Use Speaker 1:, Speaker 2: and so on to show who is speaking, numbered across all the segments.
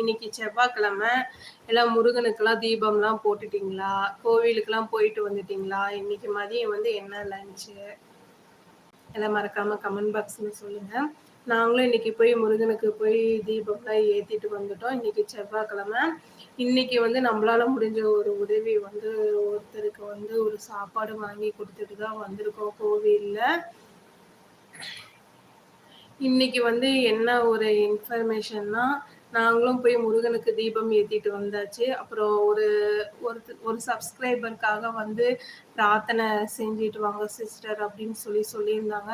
Speaker 1: இன்னைக்கு செவ்வாய்க்கிழமை எல்லாம் முருகனுக்கெல்லாம் தீபம்லாம் போட்டுட்டீங்களா? கோவிலுக்கெல்லாம் போயிட்டு வந்துட்டீங்களா? இன்னைக்கு மதியம் வந்து என்ன லஞ்சு எல்லாம் மறக்காம கமெண்ட் பாக்ஸ்ல சொல்லுங்க. நாங்களும் இன்னைக்கு போய் முருகனுக்கு போய் தீபம்லாம் ஏத்திட்டு வந்துட்டோம். இன்னைக்கு செவ்வாய்க்கிழமை. இன்னைக்கு வந்து நம்மளால முடிஞ்ச ஒரு உதவி வந்து ஒருத்தருக்கு வந்து ஒரு சாப்பாடு வாங்கி கொடுத்துட்டு தான் வந்திருக்கோம் கோவில்ல. இன்னைக்கு வந்து என்ன ஒரு இன்ஃபர்மேஷன்னா நாங்களும் போய் முருகனுக்கு தீபம் ஏற்றிட்டு வந்தாச்சு. அப்புறம் ஒரு ஒரு ஒரு சப்ஸ்கிரைபருக்காக வந்து பிரார்த்தனை செஞ்சுட்டு வாங்க சிஸ்டர் அப்படின்னு சொல்லி சொல்லியிருந்தாங்க.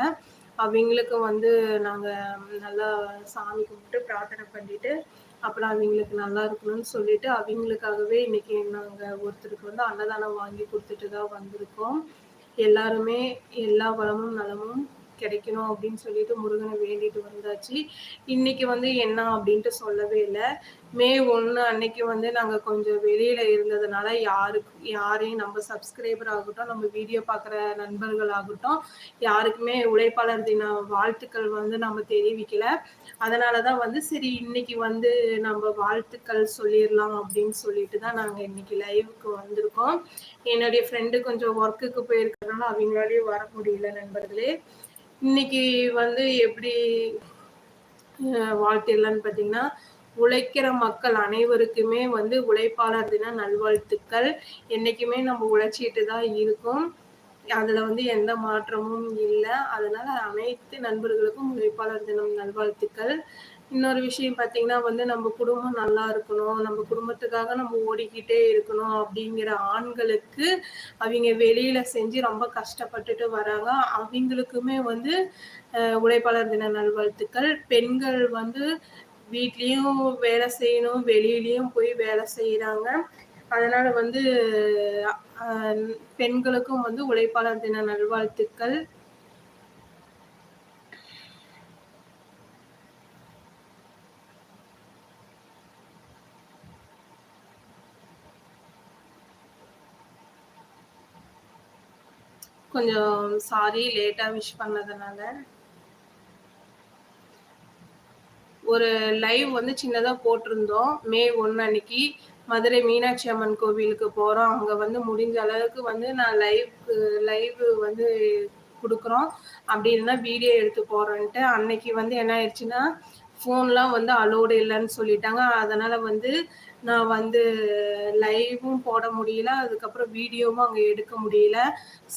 Speaker 1: அவங்களுக்கு வந்து நாங்கள் நல்லா சாமி கும்பிட்டு பிரார்த்தனை பண்ணிட்டு அப்புறம் அவங்களுக்கு நல்லா இருக்கணும்னு சொல்லிட்டு அவங்களுக்காகவே இன்னைக்கு நாங்கள் ஒருத்தருக்கு வந்து அன்னதானம் வாங்கி கொடுத்துட்டு தான் வந்திருக்கோம். எல்லாருமே எல்லா வளமும் நலமும் கிடைக்கணும் அப்படின்னு சொல்லிட்டு முருகனை வேண்டிட்டு வந்தாச்சு. இன்னைக்கு வந்து என்ன அப்படின்ட்டு சொல்லவே இல்லை. மே ஒன்று அன்னைக்கு வந்து நாங்கள் கொஞ்சம் வெளியில இருந்ததுனால யாருக்கு யாரையும் நம்ம சப்ஸ்கிரைபர் ஆகட்டும் நம்ம வீடியோ பார்க்குற நண்பர்கள் ஆகட்டும் யாருக்குமே உழைப்பாளர் தின வாழ்த்துக்கள் வந்து நம்ம தெரிவிக்கல. அதனால தான் வந்து சரி இன்னைக்கு வந்து நம்ம வாழ்த்துக்கள் சொல்லிடலாம் அப்படின்னு சொல்லிட்டு தான் நாங்கள் இன்னைக்கு லைவுக்கு வந்திருக்கோம். என்னுடைய ஃப்ரெண்டு கொஞ்சம் ஒர்க்குக்கு போயிருக்கிறதுனால அவங்களாலேயும் வர முடியல நண்பர்களே. இன்னைக்கு வந்து எப்படி வாழ்த்திடலான்னு பார்த்தீங்கன்னா உழைக்கிற மக்கள் அனைவருக்குமே வந்து உழைப்பாளர் தின நல்வாழ்த்துக்கள். என்னைக்குமே நம்ம உழைச்சிட்டு தான் இருக்கும். அதுல வந்து எந்த மாற்றமும் இல்லை. அதனால அனைத்து நண்பர்களுக்கும் உழைப்பாளர் தினம் நல்வாழ்த்துக்கள். இன்னொரு விஷயம் பார்த்தீங்கன்னா வந்து நம்ம குடும்பம் நல்லா இருக்கணும் நம்ம குடும்பத்துக்காக நம்ம ஓடிக்கிட்டே இருக்கணும் அப்படிங்கிற ஆண்களுக்கு அவங்க வெளியில செஞ்சு ரொம்ப கஷ்டப்பட்டுட்டு வராங்க. அவங்களுக்குமே வந்து உழைப்பாளர் தின நல்வாழ்த்துக்கள். பெண்கள் வந்து வீட்லேயும் வேலை செய்யணும் வெளியிலயும் போய் வேலை செய்கிறாங்க அதனால வந்து பெண்களுக்கும் வந்து உழைப்பாளர் தின நல்வாழ்த்துக்கள். கொஞ்சம் சாரி லேட்டாக விஷ் பண்ணதுனால. ஒரு லைவ் வந்து சின்னதாக போட்டிருந்தோம். மே ஒன்று அன்னைக்கு மதுரை மீனாட்சி அம்மன் கோவிலுக்கு போகிறோம் அங்கே வந்து முடிஞ்ச அளவுக்கு வந்து நான் லைவ் லைவ் வந்து கொடுக்குறோம். அப்படி இல்லைன்னா வீடியோ எடுத்து போகிறோன்ட்டு அன்னைக்கு வந்து என்ன ஆயிடுச்சுன்னா ஃபோன்லாம் வந்து அலோடு இல்லைன்னு சொல்லிட்டாங்க. அதனால் வந்து நான் வந்து லைவும் போட முடியல. அதுக்கப்புறம் வீடியோவும் அங்கே எடுக்க முடியல.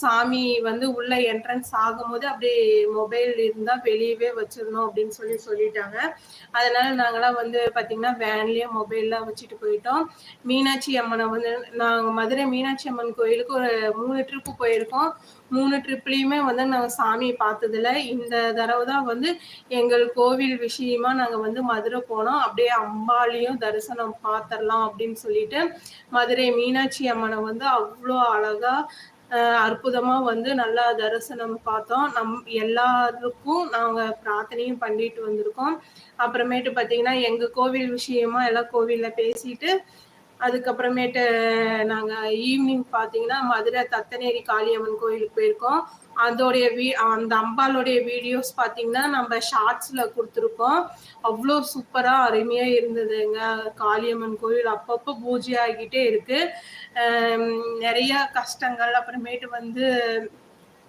Speaker 1: சாமி வந்து உள்ள என்ட்ரன்ஸ் ஆகும்போது அப்படியே மொபைல் இருந்தால் வெளியவே வச்சிடணும் அப்படின்னு சொல்லி சொல்லிட்டாங்க. அதனால நாங்களாம் வந்து பார்த்திங்கன்னா வேன்லேயே மொபைல்லாம் வச்சுட்டு போயிட்டோம். மீனாட்சி அம்மனை வந்து நாங்கள் மதுரை மீனாட்சி அம்மன் கோயிலுக்கு ஒரு மூணு ட்ரிப்பு போயிருக்கோம். மூணு ட்ரிப்லேயுமே வந்து நாங்கள் சாமியை பார்த்ததில்ல. இந்த தடவை தான் வந்து எங்கள் கோவில் விஷயமா நாங்கள் வந்து மதுரை போனோம். அப்படியே அம்பாலையும் தரிசனம் பார்த்துடலாம் அப்படின்னு சொல்லிட்டு மதுரை மீனாட்சி அம்மனை வந்து அவ்வளோ அழகா அற்புதமாக வந்து நல்லா தரிசனம் பார்த்தோம். நம் எல்லாருக்கும் நாங்கள் பிரார்த்தனையும் பண்ணிட்டு வந்திருக்கோம். அப்புறமேட்டு பார்த்தீங்கன்னா எங்கள் கோவில் விஷயமா எல்லாம் கோவிலில் பேசிட்டு அதுக்கப்புறமேட்டு நாங்கள் ஈவினிங் பார்த்தீங்கன்னா மதுரை தத்தநேரி காளியம்மன் கோயிலுக்கு போயிருக்கோம். அதோடைய வீ அந்த அம்பாலோடைய வீடியோஸ் பார்த்தீங்கன்னா நம்ம ஷார்ட்ஸில் கொடுத்துருக்கோம். அவ்வளோ சூப்பராக அருமையாக இருந்ததுங்க. காளியம்மன் கோயில் அப்பப்போ பூஜை ஆகிட்டே இருக்கு. நிறைய கஷ்டங்கள். அப்புறமேட்டு வந்து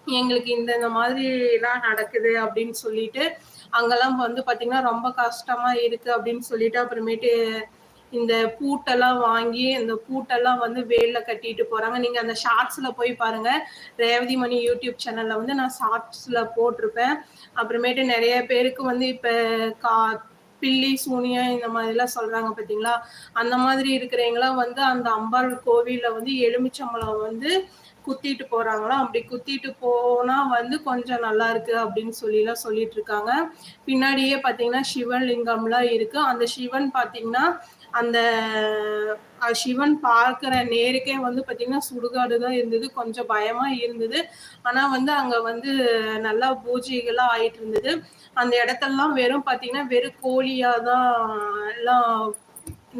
Speaker 1: எங்களுக்கு இந்த இந்த மாதிரிலாம் நடக்குது அப்படின்னு சொல்லிட்டு அங்கெல்லாம் வந்து பார்த்தீங்கன்னா ரொம்ப கஷ்டமா இருக்கு அப்படின்னு சொல்லிட்டு அப்புறமேட்டு இந்த பூட்டெல்லாம் வாங்கி இந்த பூட்டெல்லாம் வந்து வேல்ல கட்டிட்டு போறாங்க. நீங்க அந்த ஷார்ட்ஸ்ல போய் பாருங்க. ரேவதி மணி யூடியூப் சேனல்ல வந்து நான் ஷார்ட்ஸ்ல போட்டிருப்பேன். அப்புறமேட்டு நிறைய பேருக்கு வந்து இப்ப கா பில்லி சூனியம் இந்த மாதிரிலாம் சொல்றாங்க பார்த்தீங்களா அந்த மாதிரி இருக்கிறவங்களாம் வந்து அந்த அம்பாள் கோவிலில் வந்து எலுமிச்சம்பழம் வந்து குத்திட்டு போறாங்களா? அப்படி குத்திட்டு போனா வந்து கொஞ்சம் நல்லா இருக்கு அப்படின்னு சொல்லி எல்லாம் சொல்லிட்டு இருக்காங்க. பின்னாடியே பாத்தீங்கன்னா சிவன் லிங்கம்லாம் இருக்கு. அந்த சிவன் பாத்தீங்கன்னா அந்த சிவன் பார்க்குற நேருக்கே வந்து பார்த்திங்கன்னா சுடுகாடு தான் இருந்தது. கொஞ்சம் பயமாக இருந்தது. ஆனால் வந்து அங்கே வந்து நல்லா பூஜைகள்லாம் ஆயிட்டு இருந்தது. அந்த இடத்தெல்லாம் வெறும் பார்த்திங்கன்னா வெறும் கோழியாக தான் எல்லாம்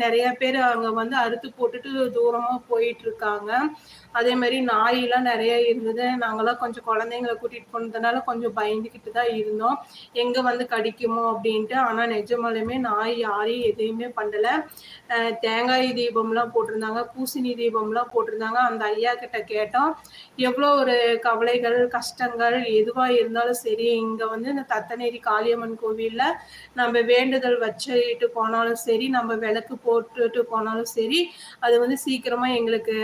Speaker 1: நிறைய பேர் அங்கே வந்து அறுத்து போட்டுட்டு தூரமாக போயிட்டு இருக்காங்க. அதே மாதிரி நாயெல்லாம் நிறைய இருந்தது. நாங்களாம் கொஞ்சம் குழந்தைங்களை கூட்டிட்டு போனதுனால கொஞ்சம் பயந்துக்கிட்டு தான் இருந்தோம். எங்க வந்து கடிக்குமோ அப்படின்ட்டு. ஆனா நிஜமாலுமே நாய் யாரையும் எதையுமே பண்ணல. தேங்காய் தீபம்லாம் போட்டிருந்தாங்க. பூசணி தீபம்லாம் போட்டிருந்தாங்க. அந்த ஐயா கிட்ட கேட்டோம். எவ்வளோ ஒரு கவலைகள் கஷ்டங்கள் எதுவா இருந்தாலும் சரி இங்க வந்து இந்த தத்தநேரி காளியம்மன் கோவில்ல நம்ம வேண்டுதல் வச்சுட்டு போனாலும் சரி நம்ம விளக்கு போட்டுட்டு போனாலும் சரி அது வந்து சீக்கிரமா எங்களுக்கு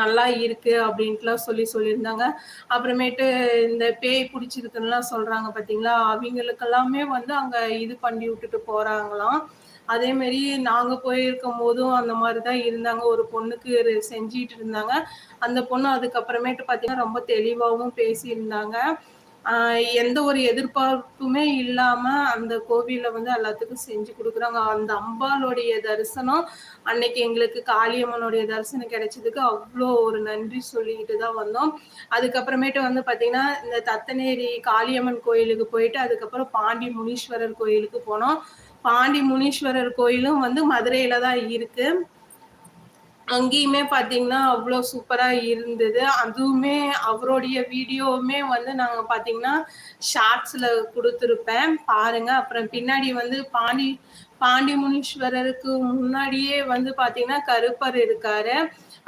Speaker 1: நல்லா இருக்கு அப்படின்ட்டுலாம் சொல்லி சொல்லியிருந்தாங்க. அப்புறமேட்டு இந்த பேய் பிடிச்சிருக்குன்னுலாம் சொல்றாங்க பார்த்தீங்களா அவங்களுக்கெல்லாமே வந்து அங்கே இது பண்ணி விட்டுட்டு போறாங்களாம். அதே மாதிரி நாங்க போயிருக்கும் போதும் அந்த மாதிரி தான் இருந்தாங்க. ஒரு பொண்ணுக்கு செஞ்சிட்டு இருந்தாங்க. அந்த பொண்ணு அதுக்கப்புறமேட்டு பார்த்தீங்கன்னா ரொம்ப தெளிவாகவும் பேசியிருந்தாங்க. எந்த ஒரு எதிர்பார்ப்புமே இல்லாம அந்த கோவில வந்து எல்லாத்துக்கும் செஞ்சு கொடுக்குறாங்க. அந்த அம்பாளுடைய தரிசனம் அன்னைக்கு எங்களுக்கு காளியம்மனுடைய தரிசனம் கிடைச்சதுக்கு அவ்வளோ ஒரு நன்றி சொல்லிக்கிட்டு தான் வந்தோம். அதுக்கப்புறமேட்டு வந்து பாத்தீங்கன்னா இந்த தத்தநேரி காளியம்மன் கோயிலுக்கு போயிட்டு அதுக்கப்புறம் பாண்டி முனீஸ்வரர் கோயிலுக்கு போனோம். பாண்டி முனீஸ்வரர் கோயிலும் வந்து மதுரையில தான் இருக்கு. அங்கேயுமே பார்த்தீங்கன்னா அவ்வளோ சூப்பராக இருந்தது. அதுவுமே அவருடைய வீடியோவுமே வந்து நாங்கள் பார்த்தீங்கன்னா ஷார்ட்ஸில் கொடுத்துருப்பேன். பாருங்க. அப்புறம் பின்னாடி வந்து பாண்டி பாண்டி முனீஸ்வரருக்கு முன்னாடியே வந்து பார்த்தீங்கன்னா கருப்பர் இருக்காரு.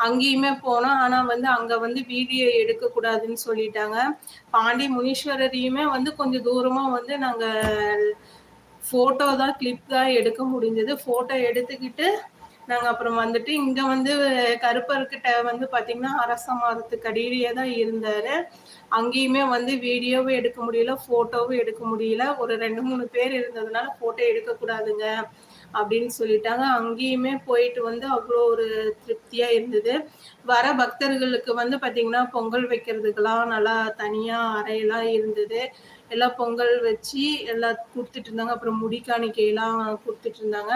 Speaker 1: அங்கேயுமே போனோம். ஆனால் வந்து அங்கே வந்து வீடியோ எடுக்கக்கூடாதுன்னு சொல்லிட்டாங்க. பாண்டி முனீஸ்வரரையுமே வந்து கொஞ்சம் தூரமாக வந்து நாங்கள் ஃபோட்டோ தான் கிளிப் தான் எடுக்க முடிஞ்சது. ஃபோட்டோ எடுத்துக்கிட்டு நாங்க அப்புறம் வந்துட்டு இங்க வந்து கருப்பர்கிட்ட வந்து பாத்தீங்கன்னா அரச மரத்துக்கு அடியிலேயே தான் இருந்தாரு. அங்கேயுமே வந்து வீடியோவும் எடுக்க முடியல போட்டோவும் எடுக்க முடியல. ஒரு ரெண்டு மூணு பேர் இருந்ததுனால போட்டோ எடுக்க கூடாதுங்க. அப்படின்னு சொல்லிட்டாங்க அங்கேயுமே போயிட்டு வந்து அவ்வளோ ஒரு திருப்தியாக இருந்தது. வர பக்தர்களுக்கு வந்து பார்த்திங்கன்னா பொங்கல் வைக்கிறதுக்கெல்லாம் நல்லா தனியாக அறையெல்லாம் இருந்தது. எல்லாம் பொங்கல் வச்சு எல்லாம் கொடுத்துட்டு இருந்தாங்க. அப்புறம் முடிக்காணிக்கையெல்லாம் கொடுத்துட்டு இருந்தாங்க.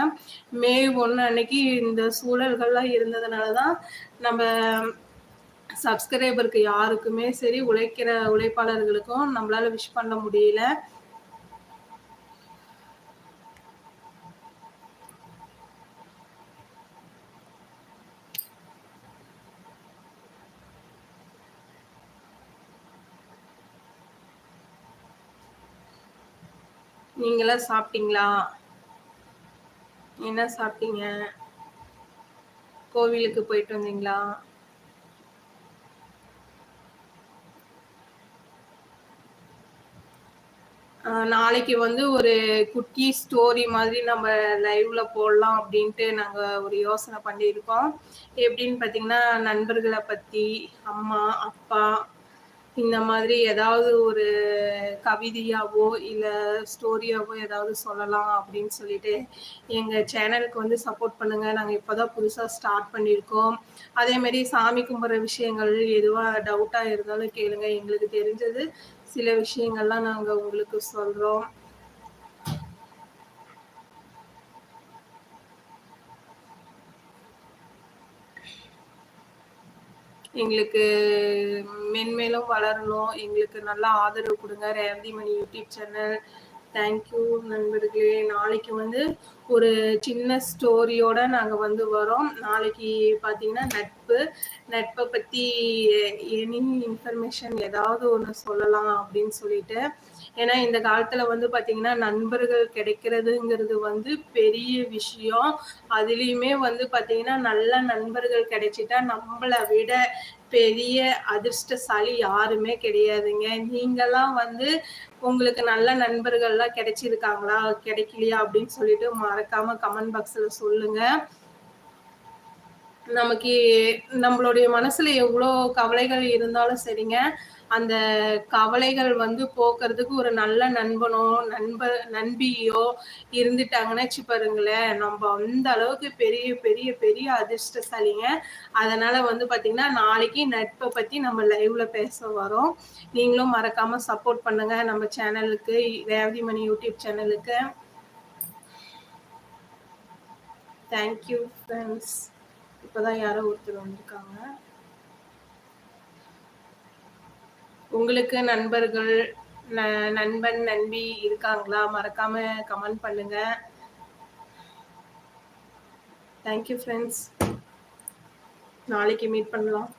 Speaker 1: மே ஒன்று அன்னைக்கு இந்த சூழல்கள்லாம் இருந்ததுனால தான் நம்ம சப்ஸ்கிரைபருக்கு யாருக்குமே சரி உழைக்கிற உழைப்பாளர்களுக்கும் நம்மளால விஷ் பண்ண முடியல. நீங்களாம் சாப்பிட்டீங்களா? என்ன சாப்பிட்டீங்க? கோவிலுக்கு போயிட்டு வந்தீங்களா? நாளைக்கு வந்து ஒரு குட்டி ஸ்டோரி மாதிரி நம்ம லைவ்ல போடலாம் அப்படின்ட்டு நாங்கள் ஒரு யோசனை பண்ணியிருக்கோம். எப்படின்னு பார்த்தீங்கன்னா நண்பர்களை பற்றி அம்மா அப்பா இந்த மாதிரி ஏதாவது ஒரு கவிதையாவோ இல்லை ஸ்டோரியாவோ ஏதாவது சொல்லலாம் அப்படின்னு சொல்லிட்டு எங்கள் சேனலுக்கு வந்து சப்போர்ட் பண்ணுங்கள் நாங்கள் இப்போ தான் புதுசாக ஸ்டார்ட் பண்ணியிருக்கோம். அதே மாதிரி சாமி கும்பிட்ற விஷயங்கள் எதுவாக டவுட்டாக இருந்தாலும் கேளுங்க. எங்களுக்கு தெரிஞ்சது சில விஷயங்கள்லாம் நாங்கள் உங்களுக்கு சொல்கிறோம் எங்களுக்கு மென்மேலும் வளரணும். எங்களுக்கு நல்லா ஆதரவு கொடுங்க. Revathi Mani YouTube channel. Thank you நண்பர்களே. நாளைக்கு வந்து ஒரு சின்ன ஸ்டோரியோட நாங்கள் வந்து வரோம். நாளைக்கு பார்த்தீங்கன்னா நட்பு. நட்பை பற்றி எனி இன்ஃபர்மேஷன் ஏதாவது ஒன்று சொல்லலாம் அப்படின்னு சொல்லிட்டு ஏன்னா இந்த காலத்துல வந்து பாத்தீங்கன்னா நண்பர்கள் கிடைக்கிறதுங்கிறது வந்து பெரிய விஷயம். அதுலயுமே வந்து பாத்தீங்கன்னா நல்ல நண்பர்கள் கிடைச்சிட்டா நம்மளை விட பெரிய அதிர்ஷ்டசாலி யாருமே கிடையாதுங்க. நீங்கெல்லாம் வந்து உங்களுக்கு நல்ல நண்பர்கள்லாம் கிடைச்சிருக்காங்களா? கிடைக்கலையா? அப்படின்னு சொல்லிட்டு மறக்காம கமெண்ட் பாக்ஸ்ல சொல்லுங்க. நமக்கு நம்மளுடைய மனசுல எவ்வளோ கவலைகள் இருந்தாலும் சரிங்க. அந்த கவலைகள் வந்து போக்குறதுக்கு ஒரு நல்ல நண்பனோ நண்ப நண்பியோ இருந்துட்டாங்கன்னு வச்சு பாருங்களேன் நம்ம அந்த அளவுக்கு பெரிய பெரிய பெரிய அதிர்ஷ்டசாலிங்க. அதனால வந்து பாத்தீங்கன்னா நாளைக்கு நட்பை பத்தி நம்ம லைவ்ல பேச வரோம். நீங்களும் மறக்காம சப்போர்ட் பண்ணுங்க. நம்ம சேனலுக்கு ரேவதி மணி யூடியூப் சேனலுக்கு தேங்க்யூ ஃப்ரெண்ட்ஸ் இப்போதான் யாரோ ஒருத்தர் வந்திருக்காங்க. உங்களுக்கு நண்பர்கள் நண்பன் நண்பி இருக்காங்களா? மறக்காம கமெண்ட் பண்ணுங்க. தேங்க்யூ ஃப்ரெண்ட்ஸ் நாளைக்கு மீட் பண்ணலாம்.